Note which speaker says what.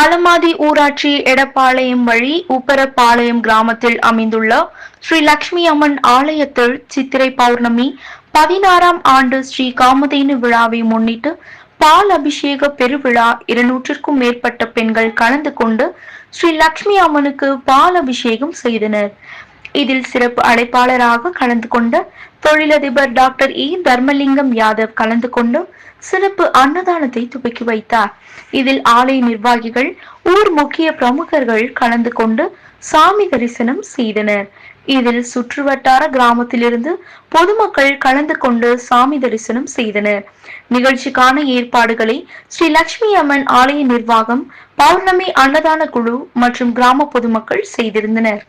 Speaker 1: அலமாதி ஊராட்சி எடப்பாளையம் வழி உப்பரப்பாளையம் கிராமத்தில் அமைந்துள்ள ஸ்ரீ லக்ஷ்மி அம்மன் ஆலயத்தில் சித்திரை பௌர்ணமி பதினாறாம் ஆண்டு ஸ்ரீ காமதேனு விழாவை முன்னிட்டு பால் அபிஷேக பெருவிழா இருநூற்றிற்கும் மேற்பட்ட பெண்கள் கலந்து கொண்டு ஸ்ரீ லக்ஷ்மி அம்மனுக்கு பால் அபிஷேகம் செய்தனர். இதில் சிறப்பு அழைப்பாளராக கலந்து கொண்ட தொழிலதிபர் டாக்டர் இ. தர்மலிங்கம் யாதவ் கலந்து கொண்டு சிறப்பு அன்னதானத்தை துவக்கி வைத்தார். இதில் ஆலய நிர்வாகிகள் ஊர் முக்கிய பிரமுகர்கள் கலந்து கொண்டு சாமி தரிசனம் செய்தனர். இதில் சுற்றுவட்டார கிராமத்திலிருந்து பொதுமக்கள் கலந்து கொண்டு சாமி தரிசனம் செய்தனர். நிகழ்ச்சிக்கான ஏற்பாடுகளை ஸ்ரீ லட்சுமி அம்மன் ஆலய நிர்வாகம் பௌர்ணமி அன்னதான குழு மற்றும் கிராம பொதுமக்கள் செய்திருந்தனர்.